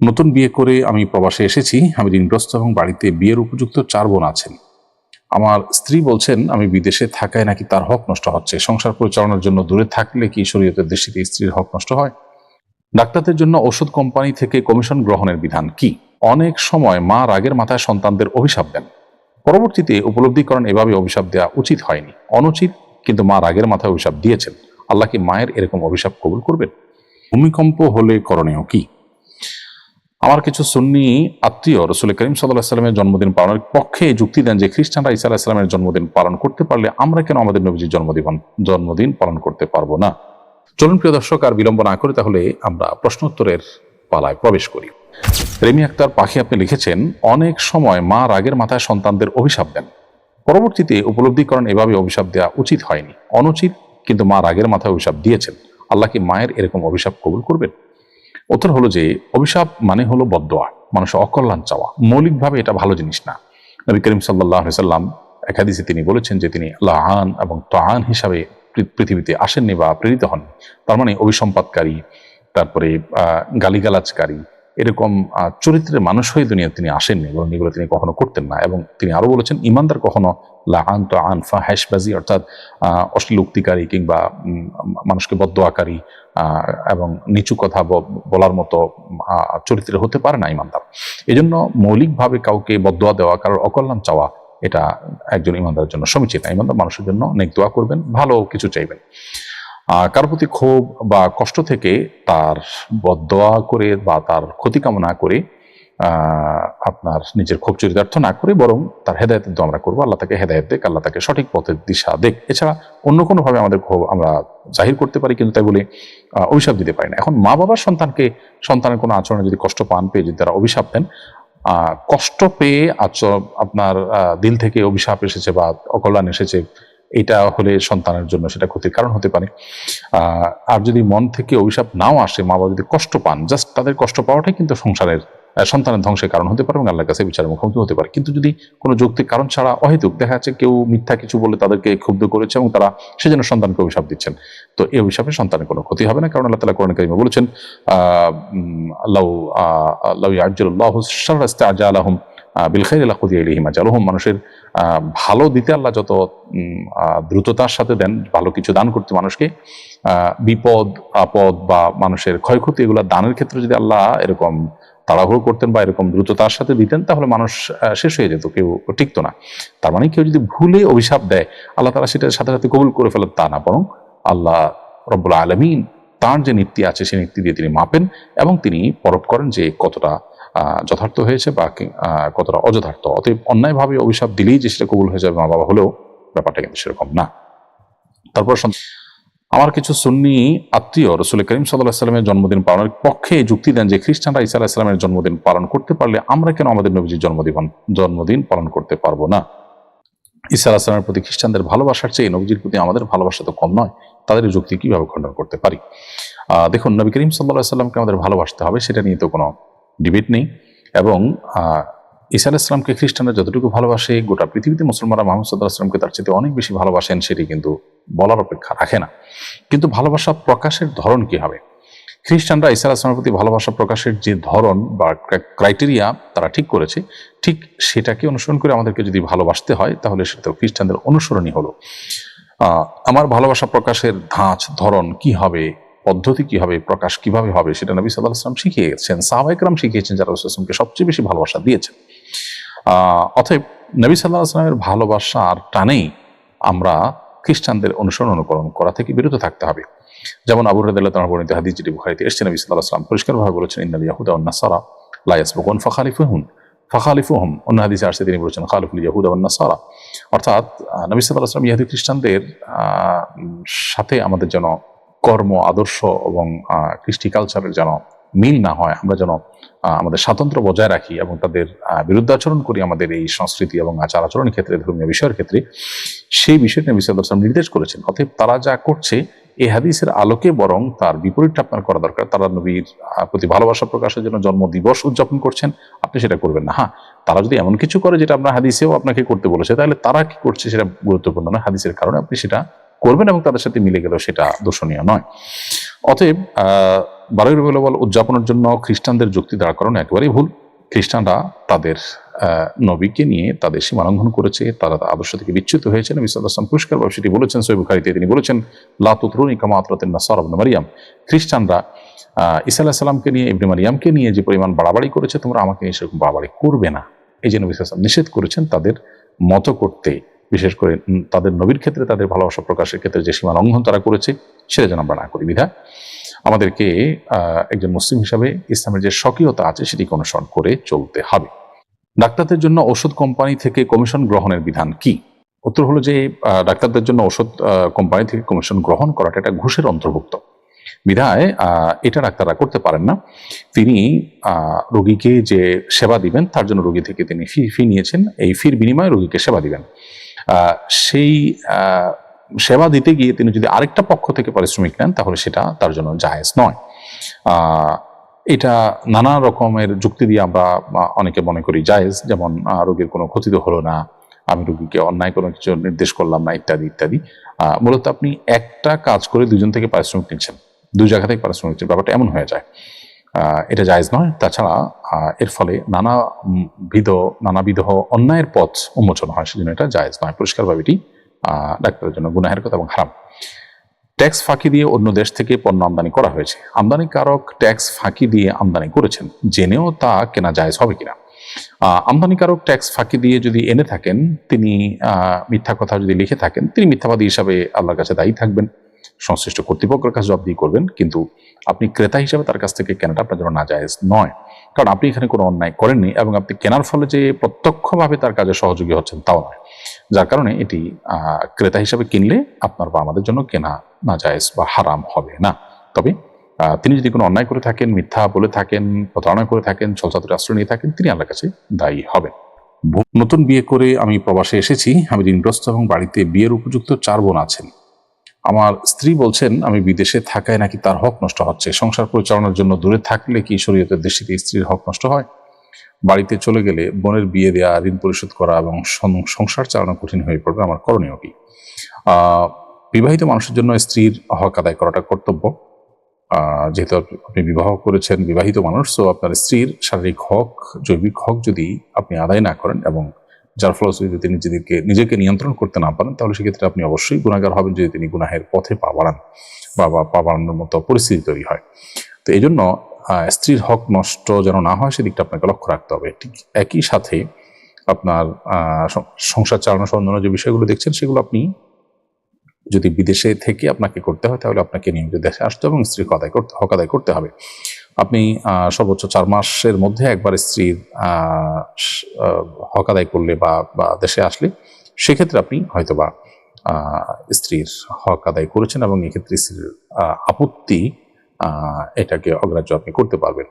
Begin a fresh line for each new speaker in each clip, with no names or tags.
নতুন বিয়ে করে আমি প্রবাসে এসেছি, আমি ঋণগ্রস্ত এবং বাড়িতে বিয়ের উপযুক্ত চার বোন আছেন। আমার স্ত্রী বলছেন, আমি বিদেশে থাকায় নাকি তার হক নষ্ট হচ্ছে। সংসার পরিচালনার জন্য দূরে থাকলে কি শরীয়তের দৃষ্টিতে স্ত্রীর হক নষ্ট হয়? ডাক্তারদের জন্য ওষুধ কোম্পানি থেকে কমিশন গ্রহণের বিধান কি? অনেক সময় মা রাগের মাথায় সন্তানদের অভিশাপ দেন। পরবর্তীতে উপলব্ধি করেন এভাবে অভিশাপ দেওয়া উচিত হয়নি। অনুচিত, কিন্তু মা রাগের মাথায় অভিশাপ দিয়েছেন। আল্লাহ কি মায়ের এরকম অভিশাপ কবুল করবেন? ভূমিকম্প হলে করণীয় কি? আমার কিছু সুন্নি আত্মীয় রসুল করিম সাল্লাহ সাল্লামের জন্মদিন পালনের পক্ষে যুক্তি দেন যে খ্রিস্টানরা ইসা আলাহিসাল্লামের জন্মদিন পালন করতে পারলে আমরা কেন আমাদের নবীজির জন্মদিন জন্মদিন পালন করতে পারব না? চলুন প্রিয় দর্শক, আর বিলম্ব না করে তাহলে আমরা প্রশ্নোত্তরের পালায় প্রবেশ করি। রেমি আক্তার পাখি আপনি লিখেছেন, অনেক সময় মা রাগের মাথায় সন্তানদের অভিশাপ দেন। পরবর্তীতে উপলব্ধি করেন এভাবে অভিশাপ দেওয়া উচিত হয়নি। অনুচিত, কিন্তু মা রাগের মাথায় অভিশাপ দিয়েছেন। আল্লাহ কি মায়ের এরকম অভিশাপ কবুল করবেন? উত্তর হলো যে অভিশাপ মানে হলো বদোয়া মানুষের অকল্যাণ চাওয়া। মৌলিকভাবে এটা ভালো জিনিস না। নবী করিম সাল্লাহ সাল্লাম একাদিসে তিনি বলেছেন যে তিনি আল্লাহান এবং তহান হিসাবে পৃথিবীতে আসেননি বা প্রেরিত হন তার মানে অভিসম্পাদকারী তারপরে গালিগালাজকারী এরকম চরিত্রের মানুষ হয়ে দুনিয়া তিনি আসেননি এবং এগুলো তিনি কখনো করতেন না। এবং তিনি আরও বলেছেন ইমানদার কখনো লাহান তো আন ফা হ্যাশবাজি অর্থাৎ অশ্লীল উক্তিকারী কিংবা মানুষকে বদোয়াকারী এবং নিচু কথা বলার মতো আহ, চরিত্রের হতে পারে না ইমানদার। এই জন্য মৌলিকভাবে কাউকে বদোয়া দেওয়া কারোর অকল্যাণ চাওয়া এটা একজন ইমানদারের জন্য সমীচীন ইমানদার মানুষের জন্য নেক দোয়া করবেন ভালো কিছু চাইবেন। কারোর প্রতি ক্ষোভ বা কষ্ট থেকে তার বদোয়া করে বা তার ক্ষতি কামনা করে আপনার নিজের ক্ষোভ চরিতার্থ না করে বরং তার হেদায়তের দোয়া আমরা করব। আল্লাহ তাকে হেদায়ত দেখ আল্লাহ তাকে সঠিক পথের দিশা দেখ এছাড়া অন্য কোনোভাবে আমাদের ক্ষোভ আমরা জাহির করতে পারি কিন্তু তাই বলে অভিশাপ দিতে পারি না। এখন মা বাবার সন্তানকে, সন্তানের কোনো আচরণে যদি কষ্ট পান, পেয়ে যদি তারা অভিশাপ দেন কষ্ট পেয়ে আচরণ, আপনার দিল থেকে অভিশাপ এসেছে বা অকল্যাণ এসেছে এটা হলে সন্তানের জন্য সেটা ক্ষতির কারণ হতে পারে। আর যদি মন থেকে অভিশাপ নাও আসে, মা বাবা যদি কষ্ট পান জাস্ট তাদের কষ্ট পাওয়াটাই কিন্তু সংসারের সন্তানের ধ্বংসের কারণ হতে পারে এবং আল্লাহর কাছে বিচারের মুখোমুখি হতে পারে। কিন্তু যদি কোনো যৌক্তিক কারণ ছাড়া অহেতুক, দেখা যাচ্ছে কেউ মিথ্যা কিছু বলে তাদেরকে ক্ষুব্ধ করেছে এবং তারা সেজন্য সন্তানকে অভিশাপ দিচ্ছেন, তো এই অভিশাপে সন্তানের কোনো ক্ষতি হবে না। কারণ আল্লাহ তালা কোরআন কারিমে বলেছেন আল্লাহ আল্লাহ আজ্জাল্লাহ শাররাস্তে আজালাহুম বিল খাইর আল্লাহ খুদিয়া ইলাইহিম আজালহুম মানুষের ভালো দিতে আল্লাহ যত দ্রুততার সাথে দেন, ভালো কিছু দান করতে মানুষকে বিপদ, আপদ বা মানুষের ক্ষয়ক্ষতি এগুলো দানের ক্ষেত্রে যদি আল্লাহ এরকম তাড়াহুড়ো করতেন বা এরকম দ্রুততার সাথে দিতেন, তাহলে মানুষ শেষ হয়ে যেত, কেউ টিকতো না। তার মানে কেউ যদি ভুলে অভিশাপ দেয়, আল্লাহ তারা সেটার সাথে সাথে কবুল করে ফেলেন তা না, বরং আল্লাহ রব্বুল আলমিন তার যে নীতি আছে, সেই নীতি দিয়ে তিনি মাপেন এবং তিনি পরখ করেন যে কতটা যথার্থ হয়েছে বা কতটা অযথার্থ। অতএব অন্যায়ভাবে অভিশাপ দিলেই যে সেটা কবুল হয়ে যাবে মা বাবা হলেও ব্যাপারটা কিন্তু সেরকম না। তারপর আমার কিছু সুন্নি আত্মীয় রসুল করিম সাল্লাহ সাল্লামের জন্মদিন পালনের পক্ষে যুক্তি দেন যে খ্রিস্টানরা ইসা আলাহিসাল্লামের জন্মদিন পালন করতে পারলে আমরা কেন আমাদের নবীজির জন্মদিন জন্মদিন পালন করতে পারব না? ইসা আলাহিসাল্লামের প্রতি খ্রিস্টানদের ভালোবাসার চেয়ে নবীজির প্রতি আমাদের ভালোবাসা তো কম নয়। তাদের যুক্তি কীভাবে খণ্ডন করতে পারি? দেখুন, নবী করিম সাল্লাহ সাল্লামকে আমাদের ভালোবাসতে হবে, সেটা নিয়ে তো কোনো ডিবেট নেই। এবং ঈসা আলাহিসামকে খ্রিস্টানরা যতটুকু ভালোবাসে, গোটা পৃথিবীতে মুসলমানরা মোহাম্মদ সাল্লাহ আসলামকে তার চেয়ে অনেক বেশি ভালোবাসেন, সেটি কিন্তু বলার অপেক্ষা রাখে না। কিন্তু ভালোবাসা প্রকাশের ধরন কি হবে? খ্রিস্টানরা ঈসা আলাহিসামের প্রতি ভালোবাসা প্রকাশের যে ধরন বা ক্রাইটেরিয়া তারা ঠিক করেছে, ঠিক সেটাকে অনুসরণ করে আমাদেরকে যদি ভালোবাসতে হয়, তাহলে সেটা খ্রিস্টানদের অনুসরণই হলো। আমার ভালোবাসা প্রকাশের ধাঁচ, ধরন কি হবে? পদ্ধতি কি হবে? প্রকাশ কীভাবে হবে? সেটা নবী সাল্লাহ আসলাম শিখিয়ে গেছেন শিখিয়েছেন যারা রসুলকে সবচেয়ে বেশি ভালোবাসা দিয়েছেন। অতএব নবী সাল্লাহ আসলামের ভালোবাসার টানেই আমরা খ্রিস্টানদের অনুসরণ অনুকরণ করা থেকে বিরত থাকতে হবে। যেমন আবু রদাল্লাহ বর্ণিত যেটি বুখারিতে এসছে, নবী সাল্লাহ আসলাম পরিষ্কারভাবে বলেছেন, ইন্নাল ইয়াহুদা নাসারা লা ইয়াসবুকুন ফাখালিফুহুম ফাখালিফুহুম, অন্য হাদিসে আসছে তিনি বলেছেন, খালিফুল ইয়াহুদা নাসারা। অর্থাৎ নবী সাল্লাহ আসলাম ইয়াহুদি খ্রিস্টানদের সাথে আমাদের যেন কর্ম, আদর্শ এবং কৃষ্টি কালচারের যেন মিল না হয়, আমরা যেন আমাদের স্বাতন্ত্র্য বজায় রাখি এবং তাদের বিরুদ্ধাচরণ করি আমাদের এই সংস্কৃতি এবং আচার আচরণের ক্ষেত্রে, ধর্মীয় বিষয়ের ক্ষেত্রে, সেই বিষয়টি নবী সাল্লাহ আসলাম নির্দেশ করেছেন। অতএব তারা যা করছে এই হাদিসের আলোকে বরং তার বিপরীতটা আপনার করা দরকার। তারা নবীর প্রতি ভালোবাসা প্রকাশের জন্য জন্ম দিবস উদযাপন করছেন। আপনি সেটা করবেন না। হ্যাঁ তারা যদি এমন কিছু করে যেটা আপনার হাদিসেও আপনাকে করতে বলেছে তাহলে তারা কি করছে সেটা গুরুত্বপূর্ণ নয়। হাদিসের কারণে আপনি সেটা করবেন এবং তাদের সাথে মিলে গেলেও সেটা দর্শনীয় নয়। অতএব আহ, বারোই রবিউল উদযাপনের জন্য খ্রিস্টানদের যুক্তি দাঁড় করানো একেবারেই ভুল। খ্রিস্টানরা তাদের নবীকে নিয়ে তাদের সীমালঙ্ঘন করেছে। তারা আদর্শ থেকে বিচ্যুত হয়েছে। নবী সাল্লাম পুরস্কারভাবে সেটি বলেছেন। সৈব বুখারীতে তিনি বলেছেন লাতুতরুনি কামাতরাতেন নাসার আবনে মারিয়াম। খ্রিস্টানরা ঈসা আলাহ সাল্লামকে নিয়ে, ইবনে মারিয়ামকে নিয়ে যে পরিমাণ বাড়াবাড়ি করেছে, তোমরা আমাকে নিয়ে সেরকম বাড়াবাড়ি করবে না। এই যে নবী সাল্লাম নিষেধ করেছেন তাদের মতো করতে। বিশেষ করে তাদের নবীর ক্ষেত্রে তাদের ভালোবাসা প্রকাশের ক্ষেত্রে যে সীমা লঙ্ঘন তারা করেছে, সেটা যেন আমরা না করি। বিধা আমাদেরকে একজন মুসলিম হিসাবে ইসলামের যে স্বকীয়তা আছে সেটিকে অনুসরণ করে চলতে হবে। ডাক্তারদের জন্য ওষুধ কোম্পানি থেকে কমিশন গ্রহণের বিধান কি? উত্তর হলো যে ডাক্তারদের জন্য ওষুধ কোম্পানি থেকে কমিশন গ্রহণ করাটা এটা ঘুষের অন্তর্ভুক্ত। বিধায় এটা ডাক্তাররা করতে পারেন না। তিনি রোগীকে যে সেবা দিবেন, তার জন্য রোগী থেকে তিনি ফি ফি নিয়েছেন। এই ফির বিনিময়ে রোগীকে সেবা দিবেন। সেই সেবা দিতে গিয়ে তিনি যদি আরেকটা পক্ষ থেকে পারিশ্রমিক নেন, তাহলে সেটা তার জন্য জায়েজ নয়। এটা নানা রকমের যুক্তি দিয়ে আমরা অনেকে মনে করি জায়েজ, যেমন রোগীর কোনো ক্ষতি তো হলো না, আমি রোগীকে অন্যায় কোনো কিছু নির্দেশ করলাম না, ইত্যাদি ইত্যাদি। মূলত আপনি একটা কাজ করে দুজন থেকে পারিশ্রমিক নিচ্ছেন, দুই জায়গা থেকে পারিশ্রমিক নিচ্ছেন, ব্যাপারটা এমন হয়ে যায়। এটা জায়েজ নয়। তাছাড়া এর ফলে নানা বিধ, নানাবিধ অন্যায়ের পথ উন্মোচন হয়, সেজন্য এটা জায়েজ নয়। পরিষ্কারভাবে এটি ডাক্তারের জন্য গুনাহের কথা এবং হারাম। ট্যাক্স ফাঁকি দিয়ে অন্য দেশ থেকে পণ্য আমদানি করা হয়েছে। আমদানিকারক ট্যাক্স ফাঁকি দিয়ে আমদানি করেছেন। জেনেও তা কেনা জায়েজ হবে কিনা? আমদানিকারক ট্যাক্স ফাঁকি দিয়ে যদি এনে থাকেন, তিনি মিথ্যা কথা যদি লিখে থাকেন, তিনি মিথ্যাবাদী হিসাবে আল্লাহর কাছে দায়ী থাকবেন। সংশ্লিষ্ট কর্তৃপক্ষের কাছে জবাবদি করবেন। কিন্তু আপনি ক্রেতা হিসাবে তার কাছ থেকে কেনাটা আপনার জন্য নাজায়েজ নয়। কারণ আপনি এখানে কোনো অন্যায় করেননি এবং আপনি কেনার ফলে যে প্রত্যক্ষভাবে তার কাজে সহযোগী হচ্ছেন তাও নয়। যার কারণে এটি ক্রেতা হিসাবে কিনলে আপনার বা আমাদের জন্য কেনা নাজায়েজ বা হারাম হবে না। তবে তিনি যদি কোনো অন্যায় করে থাকেন, মিথ্যা বলে থাকেন, প্রতারণা করে থাকেন ছলচাতুর আশ্রয় নিয়ে থাকেন, তিনি আল্লাহর কাছে দায়ী হবেন। নতুন বিয়ে করে আমি প্রবাসে এসেছি, আমি ঋণগ্রস্ত এবং বাড়িতে বিয়ের উপযুক্ত চার বোন আছেন। আমার স্ত্রী বলছেন, আমি বিদেশে থাকায় নাকি তার হক নষ্ট হচ্ছে। সংসার পরিচালনার জন্য দূরে থাকলে কি শরীয়তের দৃষ্টিতে স্ত্রীর হক নষ্ট হয়? বাড়িতে চলে গেলে বোনের বিয়ে দেওয়া ঋণ পরিশোধ করা এবং সংসার চালানো কঠিন হয়ে পড়বে আমার করণীয় কি? বিবাহিত মানুষের জন্য স্ত্রীর হক আদায় করাটা কর্তব্য। যেহেতু আপনি বিবাহ করেছেন, বিবাহিত মানুষ তো আপনার স্ত্রীর শারীরিক হক, জৈবিক হক যদি আপনি আদায় না করেন এবং যার ফলশ্রুতিতে তিনি নিজেকে নিজেকে নিয়ন্ত্রণ করতে না পারেন, তাহলে সেক্ষেত্রে আপনি অবশ্যই গুণাগার হবেন যদি তিনি গুনাহের পথে পা বাড়ান বা পা বাড়ানোর মতো পরিস্থিতি তৈরি হয়। তো এই জন্য স্ত্রীর হক নষ্ট যেন না হয়, সেদিকটা আপনাকে লক্ষ্য রাখতে হবে। ঠিক একই সাথে আপনার সংসার চালানো সহ যে বিষয়গুলো দেখছেন, সেগুলো আপনি যদি বিদেশে থেকে আপনাকে করতে হয়, তাহলে আপনাকে নিয়মিত দেশে আসতে হবে এবং স্ত্রীর আদায় করতে, হক আদায় করতে হবে। আপনি সর্বোচ্চ চার মাসের মধ্যে একবার স্ত্রীর হক আদায় করলে বা বা দেশে আসলে, সেক্ষেত্রে আপনি হয়তোবা স্ত্রীর হক আদায় করেছেন এবং এক্ষেত্রে স্ত্রীর আপত্তি এটাকে অগ্রাহ্য আপনি করতে পারবেন।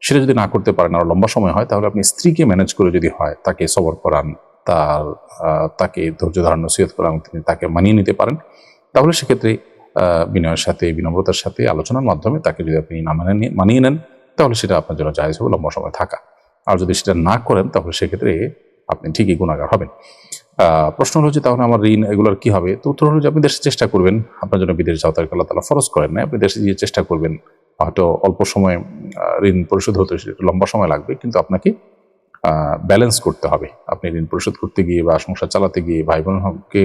সেটা যদি না করতে পারেন, আরও লম্বা সময় হয়, তাহলে আপনি স্ত্রীকে ম্যানেজ করে যদি হয়, তাকে সবর করান, তার তাকে ধৈর্য ধারণ, নসিহত করান তিনি তাকে মানিয়ে নিতে পারেন, তাহলে সেক্ষেত্রে বিনয়ের সাথে, বিনম্রতার সাথে আলোচনার মাধ্যমে তাকে যদি আপনি না মানে নিয়ে- মানিয়ে নেন, তাহলে সেটা আপনার জন্য জায়জ হবে, লম্বা সময় থাকা। আর যদি সেটা না করেন, তাহলে সেক্ষেত্রে আপনি ঠিকই গুণাগার হবেন। প্রশ্ন হলো যে তাহলে আমার ঋণ এগুলোর কি হবে? তো উত্তর হলো যে আপনি দেশে চেষ্টা করবেন। আপনার জন্য বিদেশ যাওয়া তাকে আল্লাহ তালা ফরজ করেন না আপনি দেশে গিয়ে চেষ্টা করবেন। হয়তো অল্প সময় ঋণ পরিশোধ হতে সেটা লম্বা সময় লাগবে। কিন্তু আপনাকে ব্যালেন্স করতে হবে। আপনি ঋণ পরিশোধ করতে গিয়ে বা সংসার চালাতে গিয়ে ভাই বোন হককে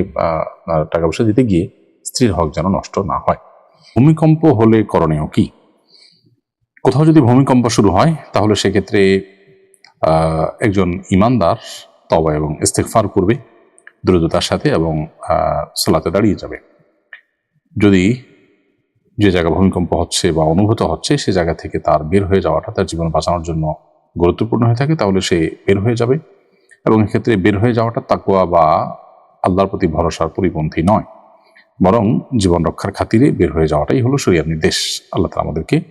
টাকা পয়সা দিতে গিয়ে স্ত্রীর হক যেন নষ্ট না হয়। ভূমিকম্প হলে করণীয় কি? কোথাও যদি ভূমিকম্প শুরু হয়, তাহলে সেক্ষেত্রে একজন ইমানদার তবা এবং ইস্তেকফার করবে। দ্রুততার সাথে এবং সালাতে দাঁড়িয়ে যাবে। যদি যে জায়গা ভূমিকম্প হচ্ছে বা অনুভূত হচ্ছে, সে জায়গা থেকে তার বের হয়ে যাওয়াটা তার জীবন বাঁচানোর জন্য গুরুত্বপূর্ণ হয়ে থাকে, তাহলে সে বের হয়ে যাবে। এবং এক্ষেত্রে বের হয়ে যাওয়াটা তাকুয়া বা আল্লাহর প্রতি ভরসার পরিপন্থী নয়। বরং জীবন রক্ষার খাতিরে বের হয়ে যাওয়াটাই হলো শরিয়ার নির্দেশ। আল্লাহ তালা আমাদেরকে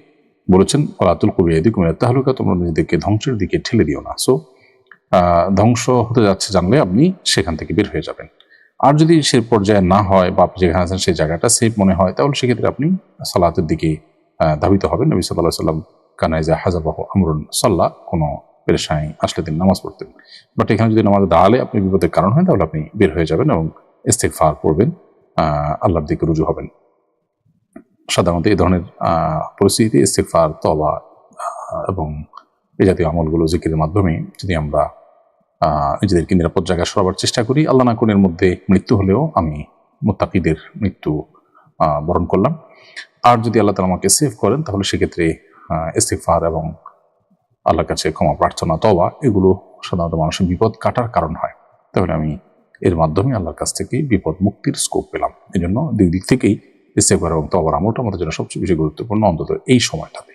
বলেছেন অলাতুল কবিয়াদি কুমির তাহলুকা তোমরা নিজেদেরকে ধ্বংসের দিকে ঠেলে দিও না। সো ধ্বংস হতে যাচ্ছে জানলে আপনি সেখান থেকে বের হয়ে যাবেন। আর যদি সে পর্যায়ে না হয় বা আপনি যেখানে আছেন সেই জায়গাটা সেফ মনে হয়, তাহলে সেক্ষেত্রে আপনি সালাতের দিকে ধাবিত হবেন। নবী সাল্লাহ সাল্লাম কানাইজা হাজাবাহ আমরুন সাল্লাহ কোনো পেরেশানি আসলে তিনি নামাজ পড়তেন। বাট এখানে যদি নামাজ দাঁড়ালে আপনি বিপদের কারণ হয়, তাহলে আপনি বের হয়ে যাবেন এবং ইস্তেকফার পড়বেন আল্লাহর দিকে রুজু হবেন। সাধারণত এই ধরনের পরিস্থিতিতে ইস্তেফার তবা এবং এই জাতীয় আমলগুলো জিকিরের মাধ্যমে যদি আমরা নিজেদেরকে নিরাপদ জায়গা সরাবার চেষ্টা করি আল্লাহ না মধ্যে মৃত্যু হলেও আমি মোত্তাকিদের মৃত্যু বরণ করলাম। আর যদি আল্লাহ তালা আমাকে সেভ করেন তাহলে সেক্ষেত্রে আহ, ইস্তেগফার এবং আল্লাহর কাছে ক্ষমা প্রার্থনা তবা এগুলো সাধারণত মানুষের বিপদ কাটার কারণ হয়। তাহলে আমি এর মাধ্যমে আল্লাহর কাছ থেকে বিপদ মুক্তির স্কোপ পেলাম। এই জন্য দুই দিক থেকেই ইস্তেগফার এবং তবার আমলটা আমাদের জন্য সবচেয়ে বেশি গুরুত্বপূর্ণ অন্তত এই সময়টাতে।